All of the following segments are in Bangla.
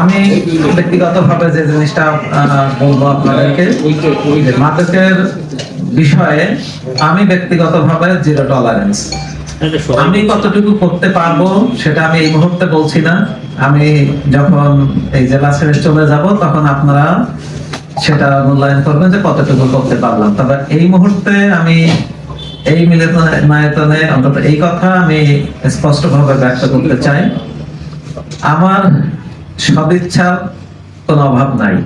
আমি ব্যক্তিগতভাবে যে জিনিসটা বলব আপনাদেরকে মাদকের বিষয়ে আমি ব্যক্তিগতভাবে জিরো টলারেন্স আমি কতটুকু করতে পারব সেটা আমি এই মুহূর্তে বলছি না। আমি যখন এই জেলা ছেড়ে চলে যাব, তখন আপনারা সেটা মূল্যায়ন করবেন যে কতটুকু করতে পারলাম। তবে এই মুহূর্তে আমি এই মিলনায়তনে অন্তত এই কথা আমি স্পষ্টভাবে ব্যক্ত করতে চাই। আমার সদিচ্ছার কোনো অভাব নাই।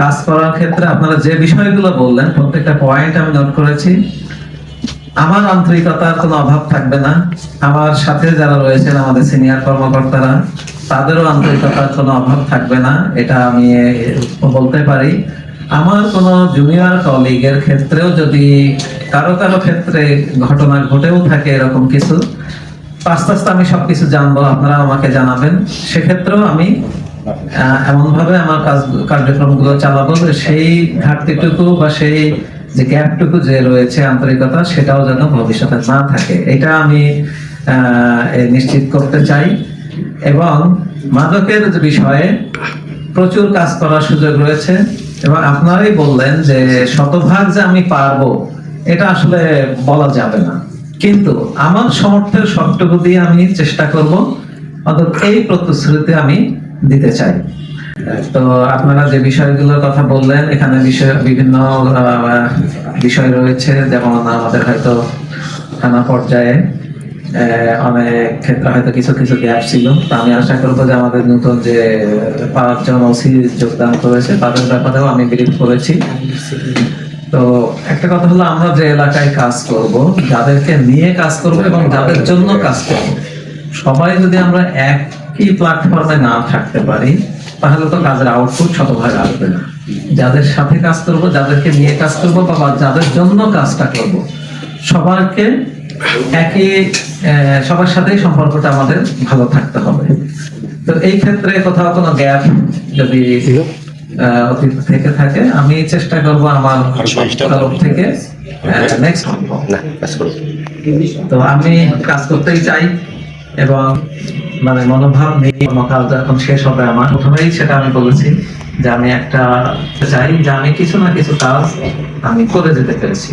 কাজ করার ক্ষেত্রে আপনারা যে বিষয়গুলো বললেন, প্রত্যেকটা পয়েন্ট আমি নোট করেছি। আমার আন্তরিকতার কোনো অভাব থাকবে না। আমার সাথে যারা রয়েছেন, আমাদের সিনিয়র কর্মকর্তারা, তাদেরও আন্তরিকতার কোনো অভাব থাকবে না। এটা আমি বলতে পারি। আমার কোনো জুনিয়র কলিগের ক্ষেত্রেও যদি কারও কারও ক্ষেত্রে ঘটনা ঘটেও থাকে এরকম কিছু আস্তে আস্তে আমি সবকিছু জানব আপনারা আমাকে জানাবেন। সেক্ষেত্রেও আমি এমন ভাবে আমার কাজ কার্যক্রমগুলো চালাবো যে সেই ঘাটতিটুকু বা সেই যে গ্যাপটুকু যে রয়েছে আন্তরিকতা, সেটাও যেন ভবিষ্যতে না থাকে। এটা আমি নিশ্চিত করতে চাই। এবং মাদকের বিষয়ে প্রচুর কাজ করার সুযোগ রয়েছে। এবং আপনারাই বললেন যে শতভাগ যে আমি পারব, এটা আসলে বলা যাবে না। কিন্তু আমার সমর্থের সবটুকু দিয়ে আমি চেষ্টা করব। অন্তত এই প্রতিশ্রুতি আমি দিতে চাই। তো আপনারা যে বিষয়গুলোর কথা বললেন, এখানে বিষয় বিভিন্ন বিষয় রয়েছে। যেমন আমাদের হয়তো থানা পর্যায়ে অনেক ক্ষেত্রে হয়তো কিছু কিছু গ্যাপ ছিল। তো আমি আশা করব যে আমাদের নতুন যে পাঁচজন ওসি যোগদান করেছে, তাদের ব্যাপারেও আমি ব্রিফ করেছি। তো একটা কথা হলো, আমরা যে এলাকায় কাজ করব, যাদেরকে নিয়ে কাজ করব এবং যাদের জন্য কাজ করব, সবাই যদি আমরা একই প্ল্যাটফর্মে না থাকতে পারি তাহলে তো কাজের আউটপুট শতভাগ আসবে না। যাদের সাথে কাজ করব যাদেরকে নিয়ে কাজ করব বা যাদের জন্য কাজটা করব সবাইকে একই সবার সাথেই সম্পর্কটা আমাদের ভালো থাকতে হবে। তো এই ক্ষেত্রে কোথাও কোনো গ্যাপ যদি অতীত থেকে থাকে আমি চেষ্টা করব আমার তরফ থেকে নেক্সট তো আমি কাজ করতেই চাই এবং মানে মনোভাব নিয়ে কর্মকাল যখন শেষ হবে আমার। প্রথমেই সেটা আমি বলেছি যে আমি একটা চাই যে আমি কিছু না কিছু কাজ আমি করে যেতে পেরেছি।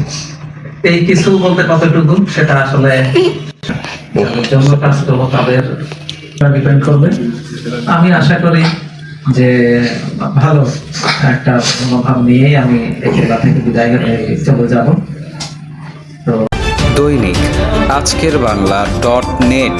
এই কিছু বলতে কতটুকু সেটা আসলে জন্য কাজ করব তাদের ডিপেন্ড করবে। আমি আশা করি যে ভালো একটা মনোভাব নিয়েই আমি এই জেলা থেকে বিদায় চলে যাব। তো দৈনিক আজকের বাংলা ডট নেট।